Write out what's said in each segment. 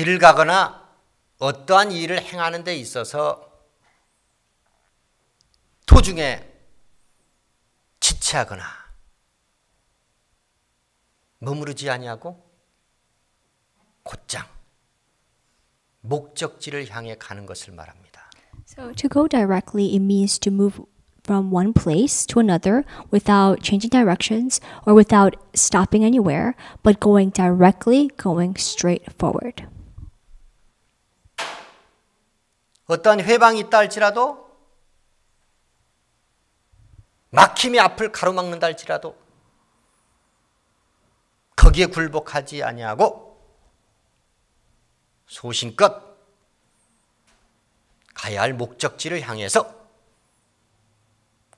길을 가거나 어떠한 일을 행하는 데 있어서 도중에 지체하거나 머무르지 아니하고 곧장 목적지를 향해 가는 것을 말합니다. So to go directly, it means to move from one place to another without changing directions or without stopping anywhere, but going directly, going straight forward. 어떠한 회방이 있다 할지라도 막힘이 앞을 가로막는다 할지라도 거기에 굴복하지 아니하고 소신껏 가야 할 목적지를 향해서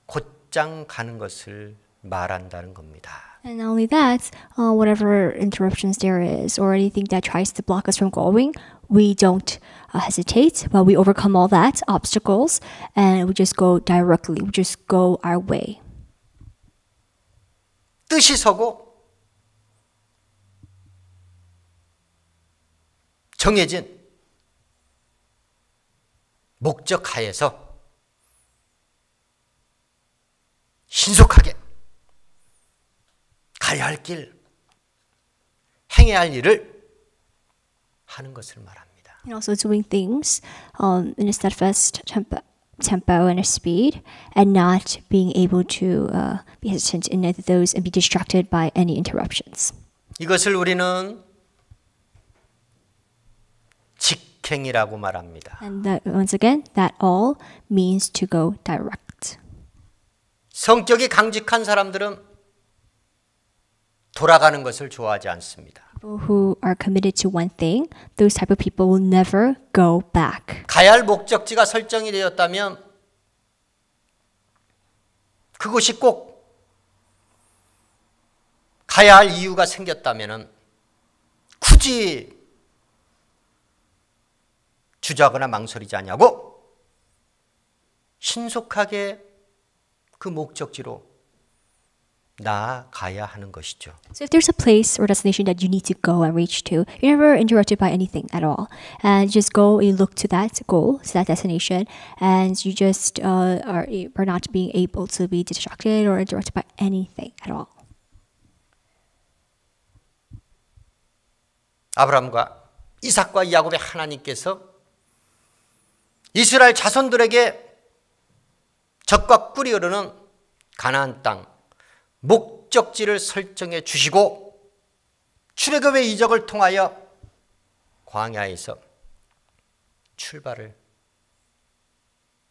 곧장 가는 것을 말한다는 겁니다. And not only that, uh, whatever interruptions there is or anything that tries to block us from going, we don't uh, hesitate, but we overcome all that obstacles and we just go directly. We just go our way. 뜻이 서고 정해진 목적 하에서 신속하게 가야 할 길, 행해야 할 일을 하는 것을 말합니다. And also doing things um, in a steadfast tempo, tempo and a speed, and not being able to uh, be hesitant in either those and be distracted by any interruptions. 이것을 우리는 직행이라고 말합니다. And that, once again, that all means to go direct. 성격이 강직한 사람들은 돌아가는 것을 좋아하지 않습니다. People who are committed to one thing, those type of people will never go back. 가야 할 목적지가 설정이 되었다면 그곳이 꼭 가야 할 이유가 생겼다면 굳이 주저하거나 망설이지 않냐고 신속하게 그 목적지로 나아가야 하는 것이죠. So if there's a place or destination that you need to go and reach to, you're never interrupted by anything at all. And you just go, you look to that goal, to that destination, and you just uh, are, are not being able to be distracted or interrupted by anything at all. 아브라함과 이삭과 야곱의 하나님께서 이스라엘 자손들에게 적과 꿀이 흐르는 가나안 땅 목적지를 설정해 주시고 출애굽의 이적을 통하여 광야에서 출발을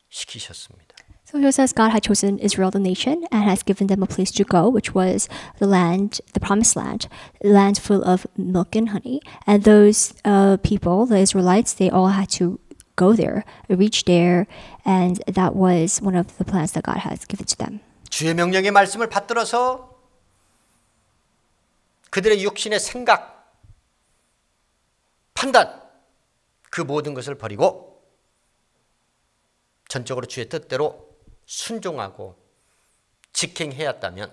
시키셨습니다. So just as God had chosen Israel, the nation, and has given them a place to go, which was the land, the promised land, a land full of milk and honey. And those uh, people, the Israelites, they all had to go there, reach there, and that was one of the plans that God has given to them. 주의 명령의 말씀을 받들어서 그들의 육신의 생각, 판단, 그 모든 것을 버리고 전적으로 주의 뜻대로 순종하고 직행해왔다면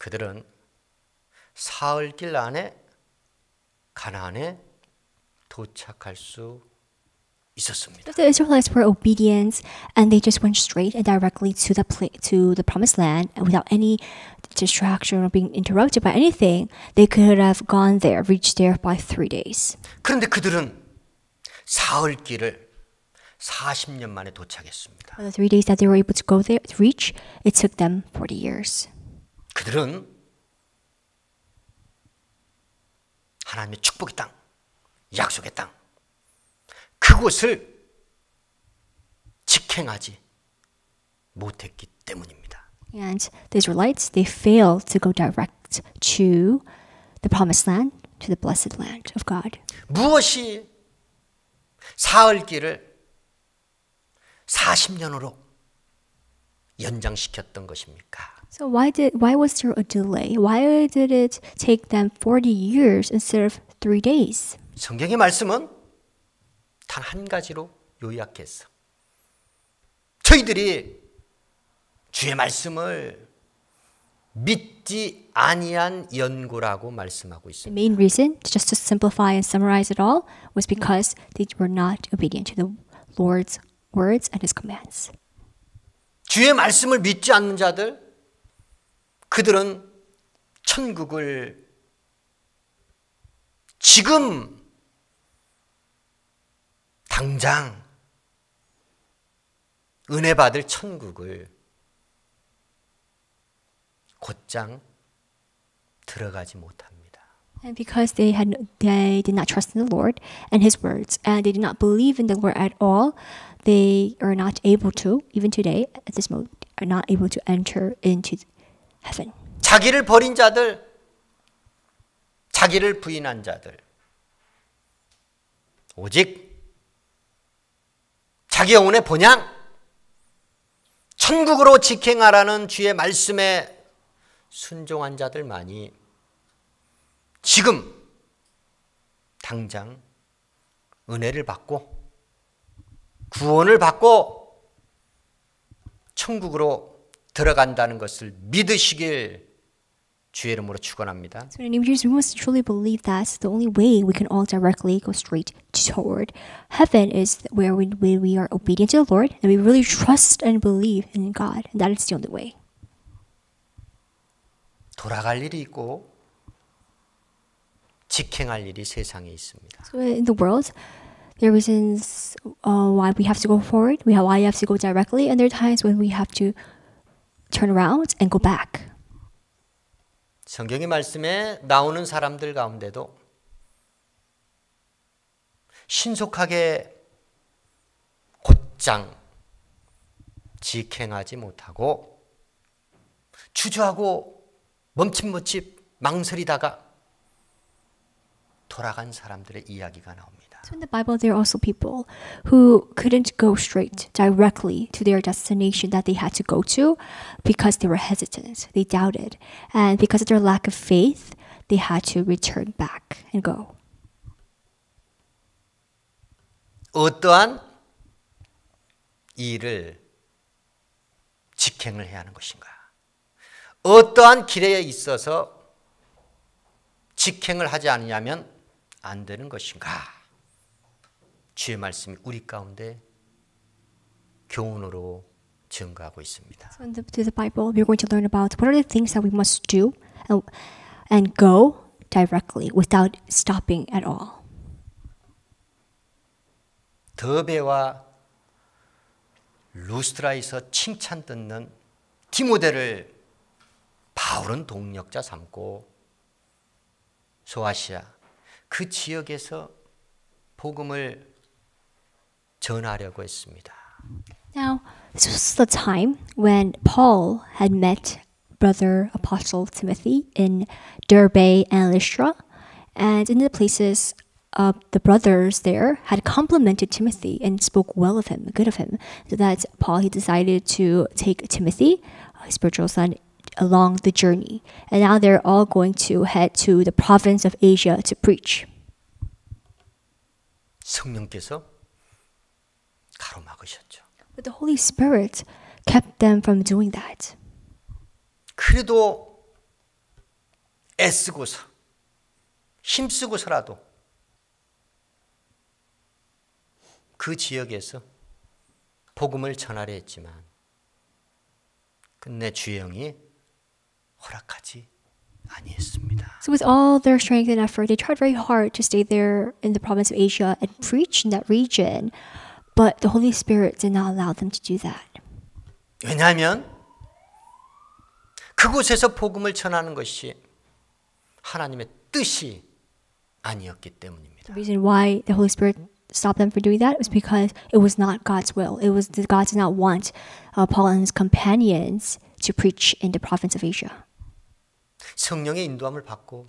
그들은 사흘길 안에 가나안에 도착할 수 있었습니다. If the Israelites were obedient and they just went straight and directly to the pla- to the promised land and without any distraction or being interrupted by anything, they could have gone there, reached there by three days. 그런데 그들은 사흘길을 40년 만에 도착했습니다. For the three days that they were able to go there, to reach, it took them 40 years. 그들은 하나님의 축복의 땅, 약속의 땅, 그곳을 직행하지 못했기 때문입니다. And the Israelites, they failed to go direct to the promised land, to the blessed land of God. 무엇이 사흘길을 40년으로 연장시켰던 것입니까? So why did why was there a delay? Why did it take them 40 years instead of 3 days? 성경의 말씀은 단 한 가지로 요약했어. 저희들이 주의 말씀을 믿지 아니한 연고라고 말씀하고 The 있습니다. main reason, just to simplify and summarize it all, was because they were not obedient to the Lord's words and his commands. 주의 말씀을 믿지 않는 자들 그들은 천국을 지금 당장 은혜 받을 천국을 곧장 들어가지 못합니다. And because they had they did not trust in the Lord and his words and they did not believe in the Lord at all, they are not able to, even today at this moment, are not able to enter into heaven. 자기를 버린 자들, 자기를 부인한 자들, 오직 자기 영혼의 본향, 천국으로 직행하라는 주의 말씀에 순종한 자들만이 지금 당장 은혜를 받고 구원을 받고 천국으로 들어간다는 것을 믿으시길 주의 이름으로 축원합니다. So in the name of Jesus, we must truly believe that the only way we can all directly go straight toward heaven is where we, when we are obedient to the Lord and we really trust and believe in God. And that is the only way. 돌아갈 일이 있고 직행할 일이 세상에 있습니다. So in the world, there are reasons uh, why we have to go forward, we have, why you have to go directly, and there are times when we have to turn around and go back. 성경의 말씀에 나오는 사람들 가운데도 신속하게 곧장 직행하지 못하고 주저하고 멈칫멈칫 망설이다가 돌아간 사람들의 이야기가 나옵니다. So in the Bible, there are also people who couldn't go straight directly to their destination that they had to go to because they were hesitant, they doubted, and because of their lack of faith, they had to return back and go. 어떠한 일을 직행을 해야 하는 것인가? 어떠한 길에 있어서 직행을 하지 않으면 안 되는 것인가? 주의 말씀이 우리 가운데 교훈으로 증가하고 있습니다. So in the, the Bible, we're going to learn about what are the things that we must do and, and go directly without stopping at all. 더베와 루스트라에서 칭찬 듣는 디모데를 바울은 동력자 삼고 소아시아 그 지역에서 복음을 전하려고 했습니다. Now, this was the time when Paul had met brother apostle Timothy in Derbe and Lystra, and in the places uh, the brothers there had complimented Timothy and spoke well of him, good of him. So that Paul he decided to take Timothy, uh, his spiritual son, along the journey. And now they're all going to head to the province of Asia to preach. 성령께서 가로막으셨죠. But the Holy Spirit kept them from doing that. 그래도 애쓰고서 힘쓰고서라도 그 지역에서 복음을 전하려 했지만 끝내 주영이 허락하지 아니했습니다. So with all their strength and effort, they tried very hard to stay there in the province of Asia and preach in that region, but the Holy Spirit did not allow them to do that. 왜냐하면 그곳에서 복음을 전하는 것이 하나님의 뜻이 아니었기 때문입니다. The reason why the Holy Spirit stopped them from doing that was because it was not God's will. It was that God did not want uh, Paul and his companions to preach in the province of Asia. 성령의 인도함을 받고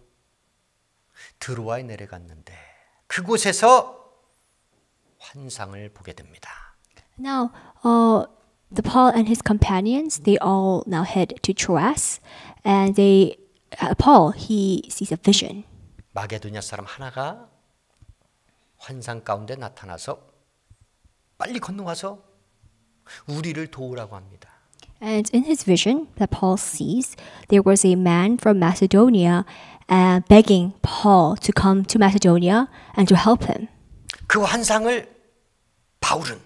드로아에 내려갔는데 그곳에서 환상을 보게 됩니다. Now, uh, the Paul and his companions they all now head to Troas, and they uh, Paul he sees a vision. 마게도냐 사람 하나가 환상 가운데 나타나서 빨리 건너가서 우리를 도우라고 합니다. And in his vision that Paul sees, there was a man from Macedonia uh, begging Paul to come to Macedonia and to help him. 그 환상을 바울은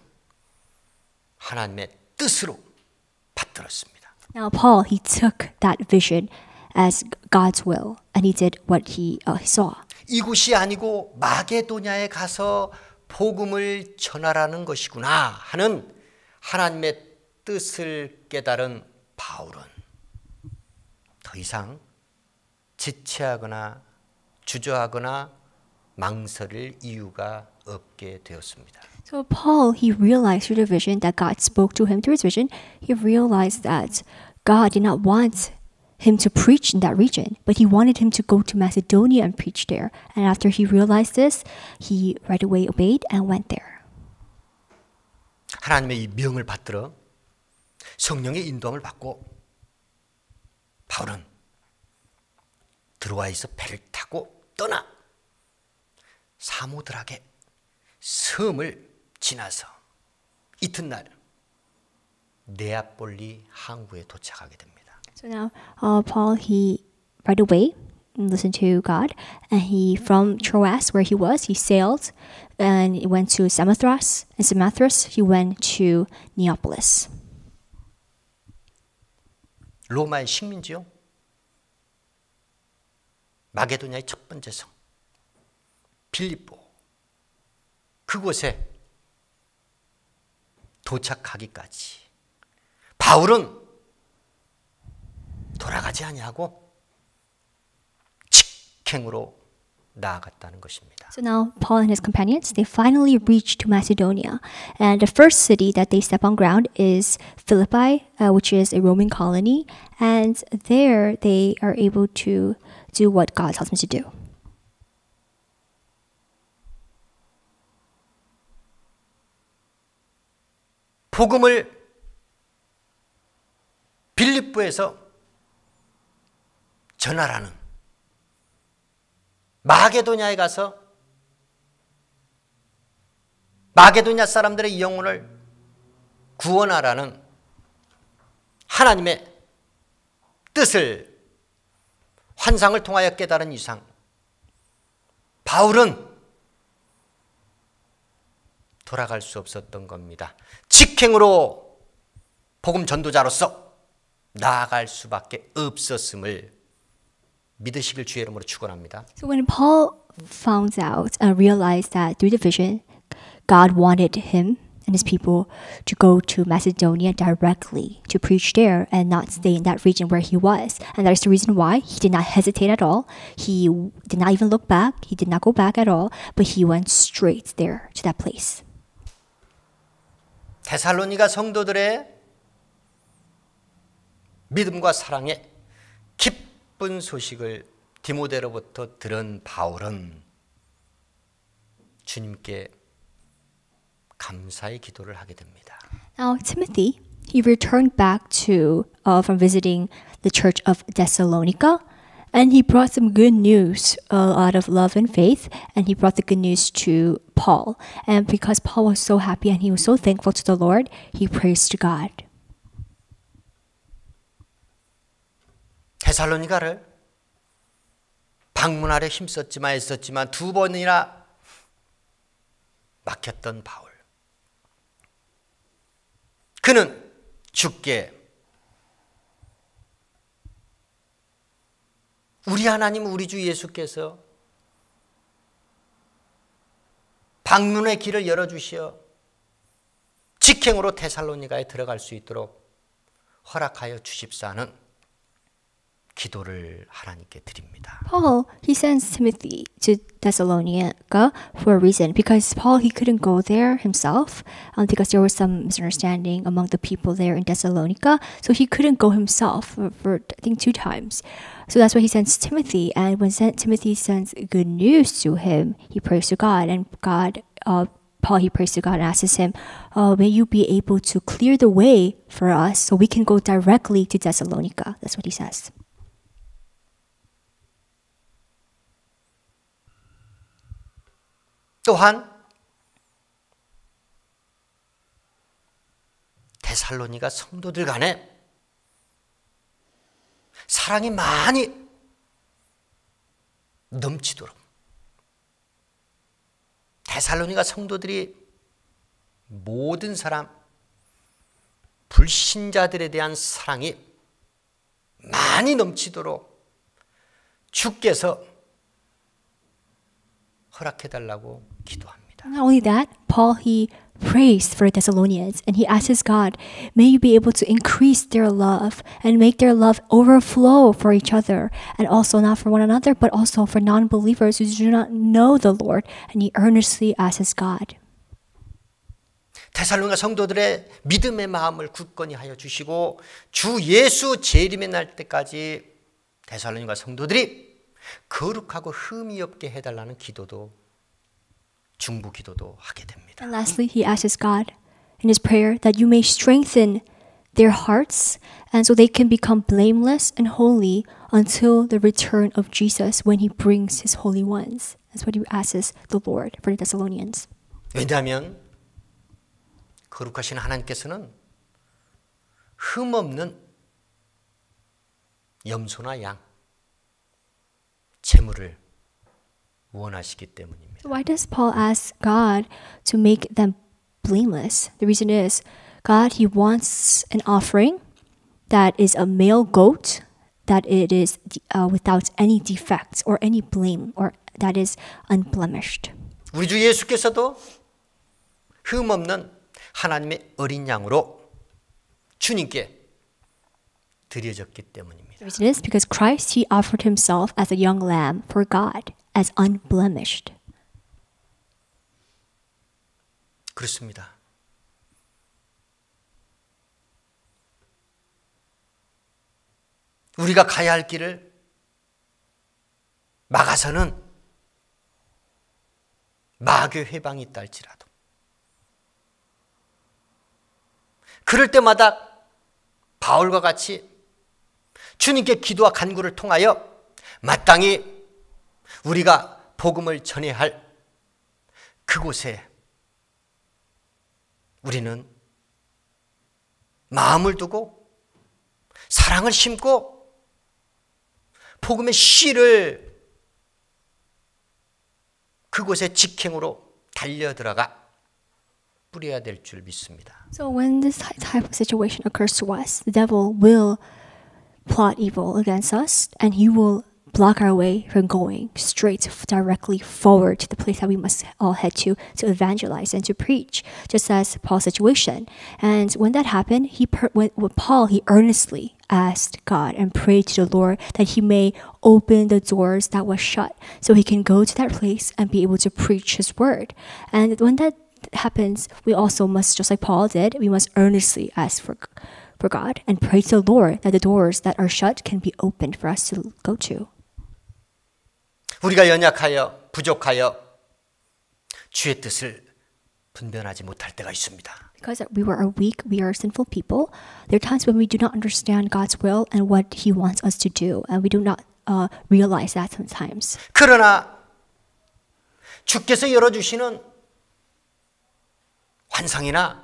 하나님의 뜻으로 받들었습니다. Now, Paul, he took that vision as God's will, and he did what he uh, saw. 이곳이 아니고 마게도냐에 가서 복음을 전하라는 것이구나 하는 하나님의 뜻을 깨달은 바울은 더 이상 지체하거나 주저하거나 망설일 이유가 없게 되었습니다. So Paul, he realized through the vision that God spoke to him through his vision. He realized that God did not want him to preach in that region, but he wanted him to go to Macedonia and preach there. And after he realized this, he right away obeyed and went there. 하나님의 이 명을 받들어 성령의 인도함을 받고 바울은 드로아에서 배를 타고 떠나 사모들에게 섬을 지나서 이튿날 네아폴리 항구에 도착하게 됩니다. So now, uh, Paul, he right away listened to God, and he from Troas, where he was, he sailed and he went to Samothrace, and Samothrace he went to Neapolis. 로마의 식민지요. 마게도냐의 첫 번째 성 빌립보 그곳에 도착하기까지 바울은 돌아가지 아니하고 직행으로 나아갔다는 것입니다. So now Paul and his companions they finally reached to Macedonia, and the first city that they step on ground is Philippi, uh, which is a Roman colony, and there they are able to do what God tells them to do. 복음을 빌립보에서 전하라는 마게도냐에 가서 마게도냐 사람들의 영혼을 구원하라는 하나님의 뜻을 환상을 통하여 깨달은 이상 바울은 돌아갈 수 없었던 겁니다. 직행으로 복음 전도자로서 나아갈 수밖에 없었음을 믿으시길 주의 이름으로 축원합니다. So when Paul found out and realized that through the vision, God wanted him and his people to go to Macedonia directly to preach there and not stay in that region where he was. And that is the reason why he did not hesitate at all. He did not even look back. He did not go back at all, but he went straight there to that place. 데살로니가 성도들의 믿음과 사랑의 기쁜 소식을 디모데로부터 들은 바울은 주님께 감사의 기도를 하게 됩니다. Now, Timothy, he returned back to uh, from visiting the church of Thessalonica, and he brought some good news uh, out of love and faith, and he brought the good news to Paul. And because Paul was so happy and he was so thankful to the Lord, he praised God. 데살로니가를 방문하려 힘썼지만 애썼지만 두 번이나 막혔던 바울. 그는 죽게 우리 하나님 우리 주 예수께서 방문의 길을 열어 주시어 직행으로 데살로니가에 들어갈 수 있도록 허락하여 주십사는 기도를 하나님께 드립니다. Paul, he sends Timothy to Thessalonica for a reason because Paul he couldn't go there himself um, because there was some misunderstanding among the people there in Thessalonica, so he couldn't go himself for, for I think two times. So that's why he sends Timothy, and when sent, Timothy sends good news to him, he prays to God, and God, uh, Paul, he prays to God and asks him, uh, "May you be able to clear the way for us, so we can go directly to Thessalonica." That's what he says. 또한 데살로니가 성도들 간에 사랑이 많이 넘치도록 데살로니가 성도들이 모든 사람 불신자들에 대한 사랑이 많이 넘치도록 주께서 허락해 달라고 기도합니다. Not only that, Paul he prays for Thessalonians and he asks God, may you be able to increase their love and make their love overflow for each other and also not for one another but also for non-believers who do not know the Lord and he earnestly asks God. 데살로니가 성도들의 믿음의 마음을 굳건히 하여 주시고 주 예수 재림의 날 때까지 데살로니가 성도들이 거룩하고 흠이 없게 해달라는 기도도 중부 기도도 하게 됩니다. And lastly, he asks God in his prayer that you may strengthen their hearts and so they can become blameless and holy until the return of Jesus when he brings his holy ones. That's what he asks the Lord for the Thessalonians. 왜냐하면 거룩하신 하나님께서는 흠 없는 염소나 양, 재물을 원하시기 때문입니다. So why does Paul ask God to make them blameless? The reason is God he wants an offering that is a male goat that it is uh, without any defects or any blame or that is unblemished. 우리 주 예수께서도 흠 없는 하나님의 어린 양으로 주님께 드려졌기 때문입니다. The reason is because Christ he offered himself as a young lamb for God as unblemished. 그렇습니다. 우리가 가야 할 길을 막아서는 마귀 회방이 있다 할지라도 그럴 때마다 바울과 같이 주님께 기도와 간구를 통하여 마땅히 우리가 복음을 전해야 할 그곳에 우리는 마음을 두고 사랑을 심고 복음의 씨를 그곳에 직행으로 달려 들어가 뿌려야 될 줄 믿습니다. So when this ty- type of situation occurs to us, the devil will plot evil against us and he will block our way from going straight directly forward to the place that we must all head to to evangelize and to preach just as paul's situation. And when that happened he when, when paul he earnestly asked god and prayed to the lord that he may open the doors that was shut so he can go to that place and be able to preach his word. And when that happens we also must just like paul did we must earnestly ask for for god and pray to the lord that the doors that are shut can be opened for us to go to 우리가 연약하여 부족하여 주의 뜻을 분별하지 못할 때가 있습니다. Because we were weak, we are sinful people. There are times when we do not understand God's will and what He wants us to do, and we do not uh, realize that sometimes. 그러나 주께서 열어주시는 환상이나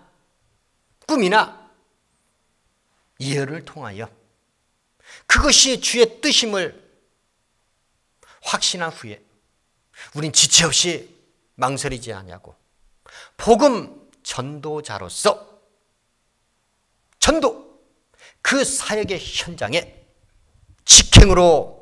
꿈이나 예언을 통하여 그것이 주의 뜻임을 확신한 후에 우린 지체 없이 망설이지 아니하고 복음 전도자로서 전도 그 사역의 현장에 직행으로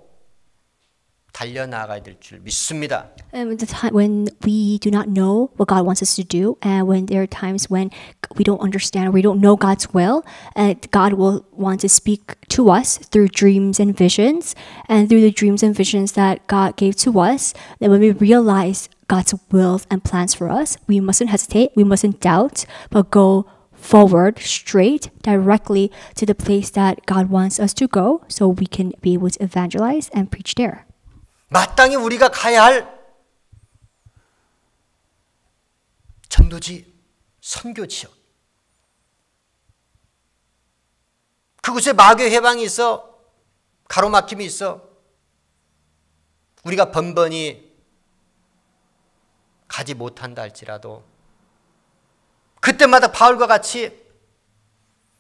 달려나가야 될 줄 믿습니다. And the time when we do not know what God wants us to do, and when there are times when we don't understand, we don't know God's will, and God will want to speak to us through dreams and visions, and through the dreams and visions that God gave to us, then when we realize God's wills and plans for us, we mustn't hesitate, we mustn't doubt, but go forward straight directly to the place that God wants us to go so we can be able to evangelize and preach there. 마땅히 우리가 가야 할 전도지, 선교 지역. 그곳에 마귀 해방이 있어, 가로막힘이 있어. 우리가 번번이 가지 못한다 할지라도 그때마다 바울과 같이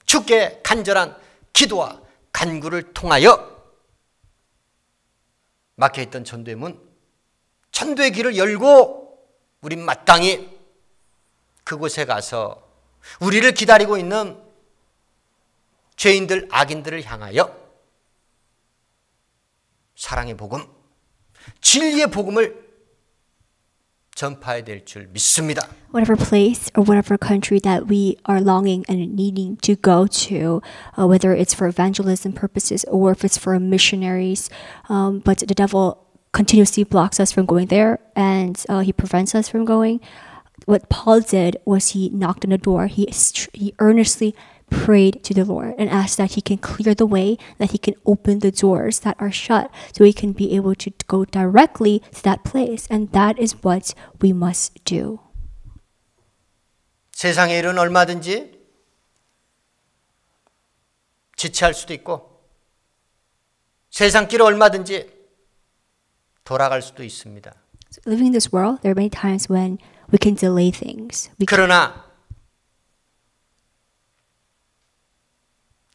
주께 간절한 기도와 간구를 통하여 막혀 있던 전도의 문, 전도의 길을 열고 우린 마땅히 그곳에 가서 우리를 기다리고 있는 죄인들, 악인들을 향하여 사랑의 복음, 진리의 복음을 전파해야 될 줄 믿습니다. whatever place or whatever country that we are longing and needing to go to, uh, whether it's for evangelism purposes or if it's for missionaries. Um, but the devil continuously blocks us from going there and uh, he prevents us from going. What Paul did was he knocked on the door. He he earnestly prayed to the Lord and asked that he can clear the way, that he can open the doors that are shut so he can be able to go directly to that place. And that is what we must do. 세상의 일은 얼마든지 지체할 수도 있고 세상 길은 얼마든지 돌아갈 수도 있습니다. So living in this world, there are many times when we can delay things. We can, 그러나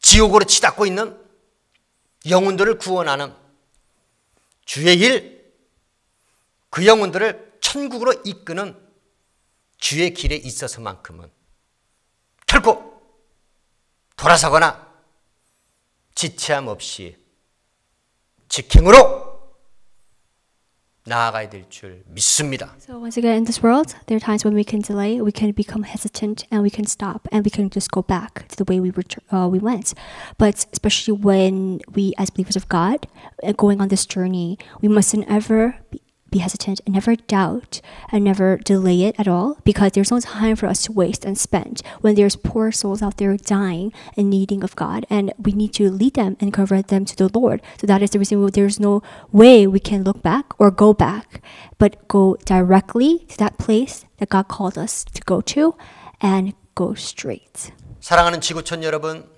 지옥으로 치닫고 있는 영혼들을 구원하는 주의 일, 그 영혼들을 천국으로 이끄는 주의 길에 있어서만큼은 결코 돌아서거나 지체함 없이 직행으로 나아가야 될 줄 믿습니다. so once again, in this world, there are times when we can delay, we can become hesitant, and we can stop, and we can just go back to the way we were uh, we went. But especially when we, as believers of God, uh, going on this journey, we mustn't ever be, be hesitant and never doubt and never delay it at all because there's no time for us to waste and spend when there's poor souls out there dying and needing of God and we need to lead them and convert them to the Lord. So that is the reason why there's no way we can look back or go back, but go directly to that place that God called us to go to and go straight. 사랑하는 지구촌 여러분,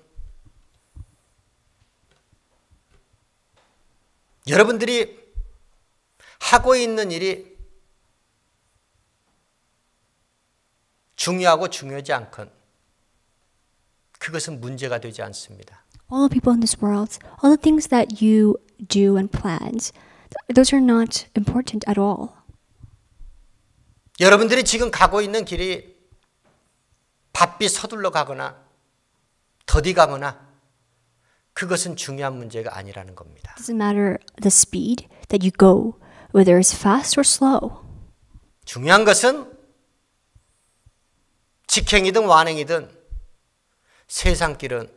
여러분들이 하고 있는 일이 중요하고 중요하지 않건 그것은 문제가 되지 않습니다. All the people in this world, all the things that you do and plans, th- those are not important at all. 여러분들이 지금 가고 있는 길이 바삐 서둘러 가거나 더디 가거나 그것은 중요한 문제가 아니라는 겁니다. It doesn't matter the speed that you go, whether it's fast or slow. 중요한 것은 직행이든 완행이든 세상 길은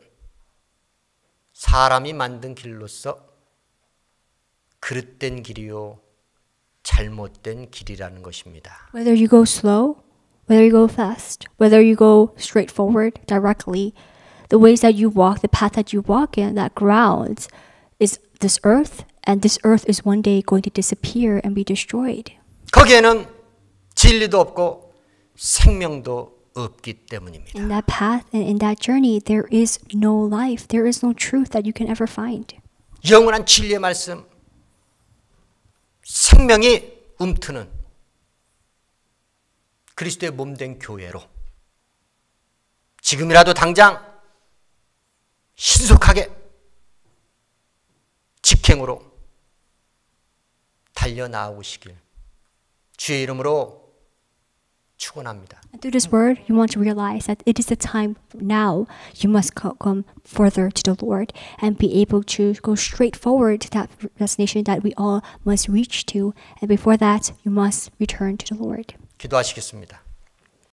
사람이 만든 길로서 그릇된 길이요 잘못된 길이라는 것입니다. Whether you go slow, whether you go fast, whether you go straight forward directly, the ways that you walk, the path that you walk in, that ground is this earth, and this earth is one day going to disappear and be destroyed. 거기에는 진리도 없고 생명도 없기 때문입니다. In that path and in that journey, there is no life, there is no truth that you can ever find. 영원한 진리의 말씀, 생명이 움트는 그리스도의 몸된 교회로 지금이라도 당장 신속하게 직행으로 달려나오시길 주의 이름으로 축원합니다. And through this word, you want to realize that it is the time now you must co- come further to the Lord and be able to go straight forward to that destination that we all must reach to. And before that, you must return to the Lord. 기도하시겠습니다.